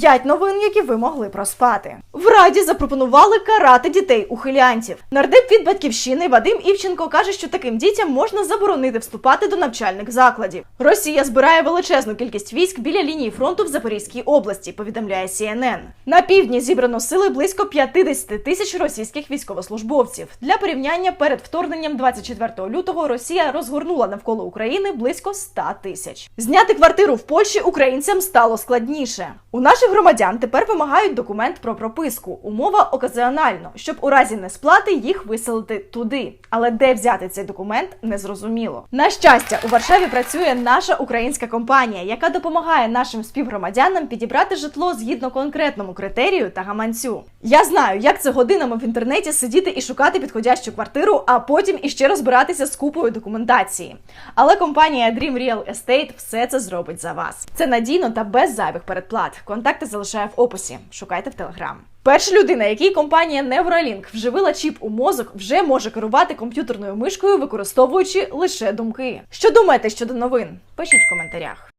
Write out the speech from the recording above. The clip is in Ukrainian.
П'ять новин, які ви могли проспати. В Раді запропонували карати дітей ухилянтів. Нардеп від батьківщини Вадим Івченко каже, що таким дітям можна заборонити вступати до навчальних закладів. Росія збирає величезну кількість військ біля лінії фронту в Запорізькій області. Повідомляє CNN. На півдні зібрано сили близько 50 тисяч російських військовослужбовців. Для порівняння перед вторгненням 24 лютого Росія розгорнула навколо України близько 100 тисяч. Зняти квартиру в Польщі українцям стало складніше. У наших громадян тепер вимагають документ про прописку. Умова оказіонально, щоб у разі несплати їх виселити туди. Але де взяти цей документ, незрозуміло. На щастя, у Варшаві працює наша українська компанія, яка допомагає нашим співгромадянам підібрати житло згідно конкретному критерію та гаманцю. Я знаю, як це годинами в інтернеті сидіти і шукати підходящу квартиру, а потім іще розбиратися з купою документації. Але компанія Dream Real Estate все це зробить за вас. Це надійно та без зайвих передплат. Контакти залишаю в описі. Шукайте в Телеграм. Перша людина, якій компанія Neuralink вживила чіп у мозок, вже може керувати комп'ютерною мишкою, використовуючи лише думки. Що думаєте щодо новин? Пишіть в коментарях.